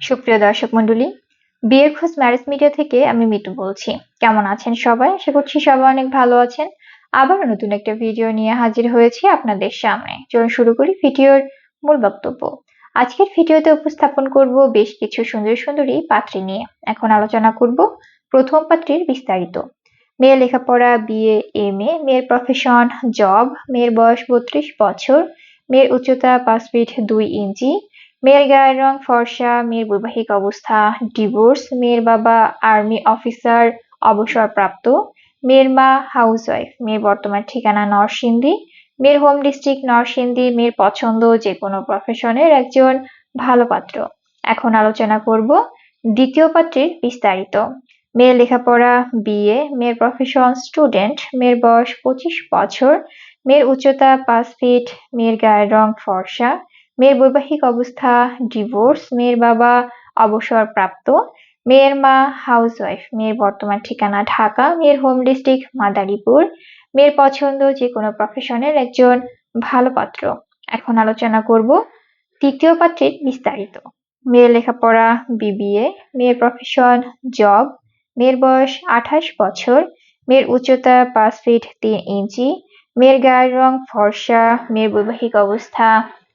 সুপ্রিয় দর্শক মন্ডলী বিয়ের খোঁজ ম্যারেজ মিডিয়া থেকে আমি মিতু বলছি। কেমন আছেন সবাই? আশা করছি সবাই অনেক ভালো আছেন। আবার নতুন একটা ভিডিও নিয়ে হাজির হয়েছি আপনাদের সামনে। চলুন শুরু করি ভিডিওর মূল বক্তব্য। আজকের ভিডিওতে উপস্থাপন করব বেশ কিছু সুন্দর সুন্দরী পাত্রী নিয়ে। এখন আলোচনা করব প্রথম পাত্রীর বিস্তারিত। মেয়ের লেখাপড়া, বিএ, এম এ, মেয়ের প্রফেশন জব মেয়ের বয়স বত্রিশ বছর, মেয়ের উচ্চতা পাঁচ ফিট দুই ইঞ্চি মেয়ের গায়ের রং ফর্সা, মেয়ের বৈবাহিক অবস্থা ডিভোর্স মেয়ের বাবা আর্মি অফিসার অবসরপ্রাপ্ত, মেয়ের মা হাউসওয়াইফ মেয়ের বর্তমান ঠিকানা নরসিংদী, মেয়ের হোম ডিস্ট্রিক্ট নরসিংদী, মেয়ের পছন্দ যে কোনো প্রফেশনের একজন ভালো পাত্র। এখন আলোচনা করব দ্বিতীয় পাত্রের বিস্তারিত। মেয়ের লেখাপড়া বিএ মেয়ের প্রফেশন স্টুডেন্ট মেয়ের বয়স পঁচিশ বছর, মেয়ের উচ্চতা পাঁচ ফিট মেয়ের গায়ের রং ফর্সা মেয়ের বৈবাহিক অবস্থা ডিভোর্স মেয়ের বাবা অবসরপ্রাপ্ত, মেয়ের মা হাউসওয়াইফ মেয়ের বর্তমান ঠিকানা ঢাকা, মেয়ের হোম ডিস্ট্রিক্ট মাদারীপুর, মেয়ের পছন্দ যে কোনো প্রফেশনের একজন ভালো পাত্র। এখন আলোচনা করব তৃতীয় পাত্রের বিস্তারিত। মেয়ের লেখাপড়া বিবিএ মেয়ের প্রফেশন জব মেয়ের বয়স আঠাশ বছর, মেয়ের উচ্চতা পাঁচ ফিট তিন ইঞ্চি, মেয়ের গায়ের রং ফর্সা, মেয়ের বৈবাহিক অবস্থা